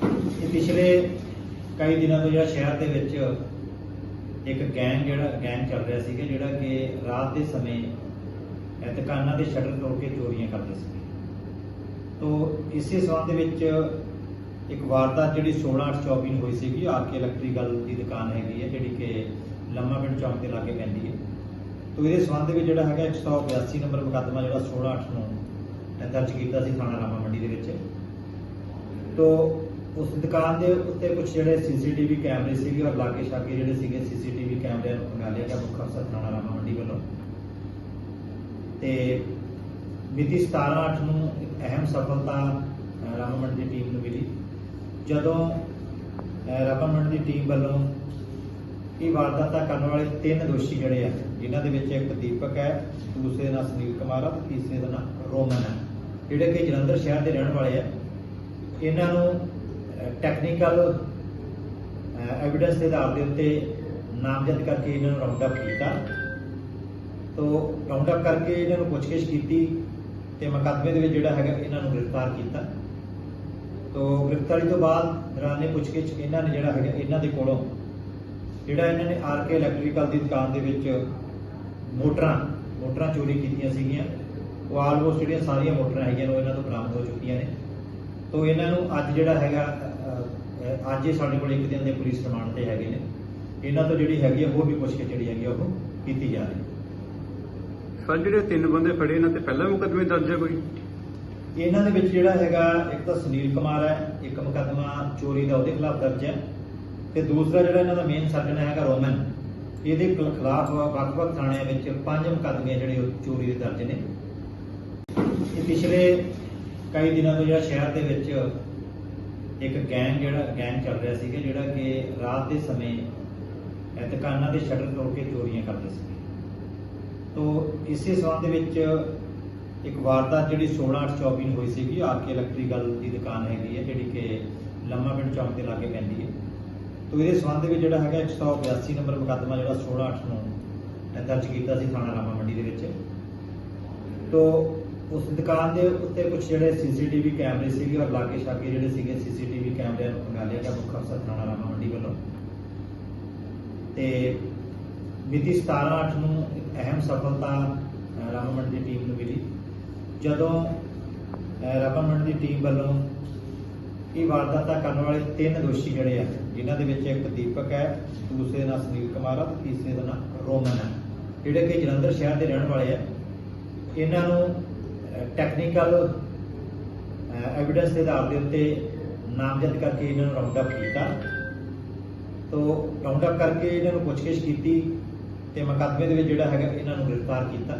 ਪਿਛਲੇ ਕਈ ਦਿਨਾਂ ਤੋਂ ਜਿਹੜਾ ਸ਼ਹਿਰ ਦੇ ਵਿੱਚ ਇੱਕ ਗੈਂਗ ਜਿਹੜਾ ਗੈਂਗ ਚੱਲ ਰਿਹਾ ਸੀਗਾ, ਜਿਹੜਾ ਕਿ ਰਾਤ ਦੇ ਸਮੇਂ ਦੁਕਾਨਾਂ ਦੇ ਸ਼ਟਰ ਤੋੜ ਕੇ ਚੋਰੀਆਂ ਕਰਦੇ ਸੀ। ਤੋ ਇਸੇ ਸੰਬੰਧ ਦੇ ਵਿੱਚ ਇੱਕ ਵਾਰਦਾਤ ਜਿਹੜੀ 16824 ਨੂੰ ਹੋਈ ਸੀਗੀ ਆਰਕੇ ਇਲੈਕਟ੍ਰੀਕਲ ਦੀ ਦੁਕਾਨ ਹੈਗੀ ਹੈ, ਜਿਹੜੀ ਕਿ ਲੰਮਾ ਪਿੰਡ ਚੌਂਕ ਤੇ ਲਾਗੇ ਪੈਂਦੀ ਹੈ। ਤੋ ਇਹਦੇ ਸੰਬੰਧ ਦੇ ਵਿੱਚ ਜਿਹੜਾ ਹੈਗਾ 182 ਨੰਬਰ ਮੁਕੱਦਮਾ ਜਿਹੜਾ 168 ਨੂੰ ਦਰਜ ਕੀਤਾ ਸੀ ਥਾਣਾ ਰਾਮਾ ਮੰਡੀ ਦੇ ਵਿੱਚ। ਤੋ ਉਸ ਦੁਕਾਨ ਦੇ ਉੱਤੇ ਕੁਝ ਜਿਹੜੇ ਸੀਸੀਟੀਵੀ ਕੈਮਰੇ ਸੀਗੇ ਔਰ ਲਾਗੇ ਛਾਗੇ ਜਿਹੜੇ ਸੀਗੇ ਸੀਸੀਟੀਵੀ ਕੈਮਰਿਆਂ ਨੂੰ ਖੰਗਾਲ ਲਿਆ ਗਿਆ, ਮੁੱਖ ਅਫਸਰ ਥਾਣਾ ਰਾਮਾ ਮੰਡੀ ਵੱਲੋਂ। ਤੇ ਮਿਤੀ 17/8 ਨੂੰ ਇੱਕ ਅਹਿਮ ਸਫਲਤਾ ਰਾਮਾ ਮੰਡੀ ਦੀ ਟੀਮ ਨੂੰ ਮਿਲੀ। ਜਦੋਂ ਰਾਮਾ ਮੰਡੀ ਦੀ ਟੀਮ ਵੱਲੋਂ ਇਹ ਵਾਰਦਾਤਾਂ ਕਰਨ ਵਾਲੇ ਤਿੰਨ ਦੋਸ਼ੀ ਜਿਹੜੇ ਆ, ਜਿਨ੍ਹਾਂ ਦੇ ਵਿੱਚ ਇੱਕ ਦੀਪਕ ਹੈ, ਦੂਸਰੇ ਦਾ ਸੁਨੀਲ ਕੁਮਾਰ ਆ, ਤੀਸਰੇ ਦਾ ਨਾਮ ਰੋਮਨ ਹੈ ਜਿਹੜੇ ਕਿ ਜਲੰਧਰ ਸ਼ਹਿਰ ਦੇ ਰਹਿਣ ਵਾਲੇ ਆ, ਇਹਨਾਂ ਨੂੰ ਟੈਕਨੀਕਲ ਐਵੀਡੈਂਸ ਦੇ ਆਧਾਰ ਦੇ ਉੱਤੇ ਨਾਮਜ਼ਦ ਕਰਕੇ ਇਹਨਾਂ ਨੂੰ ਰਾਉਂਡ ਅਪ ਕੀਤਾ। ਤੋ ਰਾਉਂਡ ਅਪ ਕਰਕੇ ਇਹਨਾਂ ਨੂੰ ਪੁੱਛਗਿੱਛ ਕੀਤੀ ਤੇ ਮੁਕੱਦਮੇ ਦੇ ਵਿੱਚ ਜਿਹੜਾ ਹੈਗਾ ਇਹਨਾਂ ਨੂੰ ਗ੍ਰਿਫਤਾਰ ਕੀਤਾ। ਤੋ ਗ੍ਰਿਫਤਾਰੀ ਤੋਂ ਬਾਅਦ ਦੌਰਾਨੇ ਪੁੱਛਗਿੱਛ ਇਹਨਾਂ ਨੇ ਜਿਹੜਾ ਹੈਗਾ ਇਹਨਾਂ ਦੇ ਕੋਲੋਂ ਜਿਹੜਾ ਇਹਨਾਂ ਨੇ ਆਰਕੇ ਇਲੈਕਟ੍ਰੀਕਲ ਦੀ ਦੁਕਾਨ ਦੇ ਵਿੱਚ ਮੋਟਰਾਂ ਮੋਟਰਾਂ ਚੋਰੀ ਕੀਤੀਆਂ ਸੀਗੀਆਂ। ਉਹ ਆਲਮੋਸਟ ਜਿਹੜੀਆਂ ਸਾਰੀਆਂ ਮੋਟਰਾਂ ਹੈਗੀਆਂ ਉਹ ਇਹਨਾਂ ਤੋਂ ਬਰਾਮਦ ਹੋ ਚੁੱਕੀਆਂ ਨੇ। ਤੋ ਇਹਨਾਂ ਨੂੰ ਅੱਜ ਜਿਹੜਾ ਹੈਗਾ ਅੱਜ ਇਹ ਸਾਡੇ ਕੋਲ ਇੱਕ ਦਿਨ ਦੇ ਪੁਲਿਸ ਰਿਮਾਂਡ ਤੇ ਹੈਗੇ ਨੇ। ਇਹਨਾਂ ਤੋਂ ਜਿਹੜੀ ਹੈਗੀ ਆ ਹੋਰ ਵੀ ਪੁੱਛ ਕੇ ਜਿਹੜੀ ਹੈਗੀ ਆ ਉਹ ਕੀਤੀ ਜਾ ਰਹੀ ਸਰ ਜਿਹੜੇ ਤਿੰਨ ਬੰਦੇ ਫੜੇ ਇਹਨਾਂ ਤੇ ਪਹਿਲਾਂ ਮੁਕੱਦਮੇ ਦਰਜ ਹੈ ਕੋਈ? ਇਹਨਾਂ ਦੇ ਵਿੱਚ ਜਿਹੜਾ ਹੈਗਾ ਇੱਕ ਤਾਂ ਸੁਨੀਲ ਕੁਮਾਰ ਹੈ ਇੱਕ ਮੁਕੱਦਮਾ ਚੋਰੀ ਦਾ ਉਹਦੇ ਖਿਲਾਫ ਦਰਜ ਹੈ ਤੇ ਦੂਸਰਾ ਜਿਹੜਾ ਇਹਨਾਂ ਦਾ ਮੇਨ ਸਰਜਨ ਹੈਗਾ ਰੋਮਨ। ਇਹਦੇ ਖਿਲ- ਖਿਲਾਫ ਵੱਖ-ਵੱਖ ਥਾਣਿਆਂ ਵਿੱਚ ਪੰਜ ਮੁਕੱਦਮੇ ਜਿਹੜੇ ਚੋਰੀ ਦੇ ਦਰਜ ਨੇ। ਇਹ ਪਿਛਲੇ ਕਈ ਦਿਨਾਂ ਤੋਂ ਜਿਹੜਾ ਸ਼ਹਿਰ ਦੇ ਵਿੱਚ ਇੱਕ ਗੈਂਗ ਜਿਹੜਾ, ਗੈਂਗ ਚੱਲ ਰਿਹਾ ਸੀਗਾ, ਜਿਹੜਾ ਕਿ ਰਾਤ ਦੇ ਸਮੇਂ ਦੁਕਾਨਾਂ ਦੇ ਸ਼ਟਰ ਤੋੜ ਕੇ ਚੋਰੀਆਂ ਕਰਦੇ ਸੀ ਤੋ ਇਸੇ ਸੰਬੰਧ ਦੇ ਵਿੱਚ ਇੱਕ ਵਾਰਦਾਤ ਜਿਹੜੀ 16824 ਨੂੰ ਹੋਈ ਸੀਗੀ ਆਰਕੇ ਇਲੈਕਟ੍ਰੀਕਲ ਦੀ ਦੁਕਾਨ ਹੈਗੀ ਹੈ, ਜਿਹੜੀ ਕਿ ਲੰਮਾ ਪਿੰਡ ਚੌਂਕ ਦੇ ਲਾਗੇ ਪੈਂਦੀ ਹੈ। ਤੋ ਇਹਦੇ ਸੰਬੰਧ ਵਿੱਚ ਜਿਹੜਾ ਹੈਗਾ 182 ਨੰਬਰ ਮੁਕੱਦਮਾ ਜਿਹੜਾ 168 ਨੂੰ ਦਰਜ ਕੀਤਾ ਸੀ ਥਾਣਾ ਰਾਮਾ ਮੰਡੀ ਦੇ ਵਿੱਚ। ਤੋ ਉਸ ਦੁਕਾਨ ਦੇ ਉੱਤੇ ਕੁਝ ਜਿਹੜੇ ਸੀਸੀਟੀਵੀ ਕੈਮਰੇ ਸੀਗੇ ਔਰ ਲਾਗੇ ਛਾਗੇ ਜਿਹੜੇ ਸੀਗੇ ਸੀਸੀਟੀਵੀ ਕੈਮਰਿਆਂ ਨੂੰ ਖੰਗਾਲ ਲਿਆ ਗਿਆ ਮੁੱਖ ਅਫਸਰ ਥਾਣਾ ਰਾਮਾ ਮੰਡੀ ਵੱਲੋਂ। ਤੇ ਮਿਤੀ 17/8 ਨੂੰ ਇੱਕ ਅਹਿਮ ਸਫਲਤਾ ਰਾਮਾ ਮੰਡੀ ਦੀ ਟੀਮ ਨੂੰ ਮਿਲੀ। ਜਦੋਂ ਰਾਮਾ ਮੰਡੀ ਦੀ ਟੀਮ ਵੱਲੋਂ ਇਹ ਵਾਰਦਾਤਾਂ ਕਰਨ ਵਾਲੇ ਤਿੰਨ ਦੋਸ਼ੀ ਜਿਹੜੇ ਆ, ਜਿਨ੍ਹਾਂ ਦੇ ਵਿੱਚ ਇੱਕ ਦੀਪਕ ਹੈ, ਦੂਸਰੇ ਦਾ ਸੁਨੀਲ ਕੁਮਾਰ ਤੇ ਤੀਸਰੇ ਦਾ ਨਾਮ ਰੋਮਨ ਹੈ ਜਿਹੜੇ ਕਿ ਜਲੰਧਰ ਸ਼ਹਿਰ ਦੇ ਰਹਿਣ ਵਾਲੇ ਆ, ਇਹਨਾਂ ਨੂੰ ਟੈਕਨੀਕਲ ਐਵੀਡੈਂਸ ਦੇ ਆਧਾਰ ਦੇ ਉੱਤੇ ਨਾਮਜ਼ਦ ਕਰਕੇ ਇਹਨਾਂ ਨੂੰ ਰਾਉਂਡ ਅਪ ਕੀਤਾ। ਤੋ ਰਾਉਂਡ ਅਪ ਕਰਕੇ ਇਹਨਾਂ ਨੂੰ ਪੁੱਛਗਿੱਛ ਕੀਤੀ ਤੇ ਮੁਕੱਦਮੇ ਦੇ ਵਿੱਚ ਜਿਹੜਾ ਹੈਗਾ ਇਹਨਾਂ ਨੂੰ ਗ੍ਰਿਫਤਾਰ ਕੀਤਾ।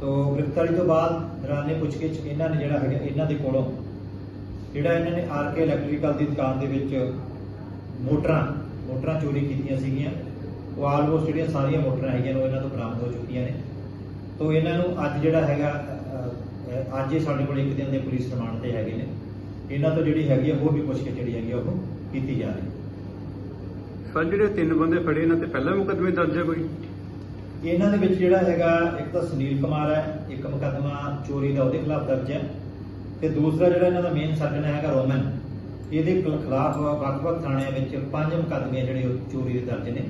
ਤੋ ਗ੍ਰਿਫਤਾਰੀ ਤੋਂ ਬਾਅਦ ਦੌਰਾਨੇ ਪੁੱਛਗਿੱਛ ਇਹਨਾਂ ਨੇ ਜਿਹੜਾ ਹੈਗਾ ਇਹਨਾਂ ਦੇ ਕੋਲੋਂ ਜਿਹੜਾ ਇਹਨਾਂ ਨੇ ਆਰ ਕੇ ਇਲੈਕਟ੍ਰੀਕਲ ਦੀ ਦੁਕਾਨ ਦੇ ਵਿੱਚ ਮੋਟਰਾਂ ਮੋਟਰਾਂ ਚੋਰੀ ਕੀਤੀਆਂ ਸੀਗੀਆਂ। ਉਹ ਆਲਮੋਸਟ ਜਿਹੜੀਆਂ ਸਾਰੀਆਂ ਮੋਟਰਾਂ ਹੈਗੀਆਂ ਨੇ ਉਹ ਇਹਨਾਂ ਤੋਂ ਬਰਾਮਦ ਹੋ ਚੁੱਕੀਆਂ ਨੇ। ਤੋ ਇਹਨਾਂ ਨੂੰ ਅੱਜ ਜਿਹੜਾ ਹੈਗਾ ਅੱਜ ਇਹ ਸਾਡੇ ਕੋਲ ਇੱਕ ਦਿਨ ਦੇ ਪੁਲਿਸ ਰਿਮਾਂਡ ਤੇ ਹੈਗੇ ਨੇ। ਇਹਨਾਂ ਤੋਂ ਜਿਹੜੀ ਹੈਗੀ ਆ ਹੋਰ ਵੀ ਪੁੱਛ ਕੇ ਜਿਹੜੀ ਹੈਗੀ ਉਹ ਕੀਤੀ ਜਾ ਰਹੀ ਸਰ ਜਿਹੜੇ ਤਿੰਨ ਬੰਦੇ ਫੜੇ ਇਹਨਾਂ ਤੇ ਪਹਿਲਾਂ ਮੁਕੱਦਮੇ ਦਰਜ ਹੈ ਕੋਈ? ਇਹਨਾਂ ਦੇ ਵਿੱਚ ਜਿਹੜਾ ਹੈਗਾ ਇੱਕ ਤਾਂ ਸੁਨੀਲ ਕੁਮਾਰ ਹੈ ਇੱਕ ਮੁਕੱਦਮਾ ਚੋਰੀ ਦਾ ਉਹਦੇ ਖਿਲਾਫ ਦਰਜ ਹੈ। ਤੇ ਦੂਸਰਾ ਜਿਹੜਾ ਇਹਨਾਂ ਦਾ ਮੇਨ ਸਰਜਨ ਹੈਗਾ ਰੋਮਨ। ਇਹਦੇ ਖਿਲ- ਖਿਲਾਫ ਵੱਖ-ਵੱਖ ਥਾਣਿਆਂ ਵਿੱਚ ਪੰਜ ਮੁਕੱਦਮੇ ਜਿਹੜੇ ਚੋਰੀ ਦੇ ਦਰਜ ਨੇ।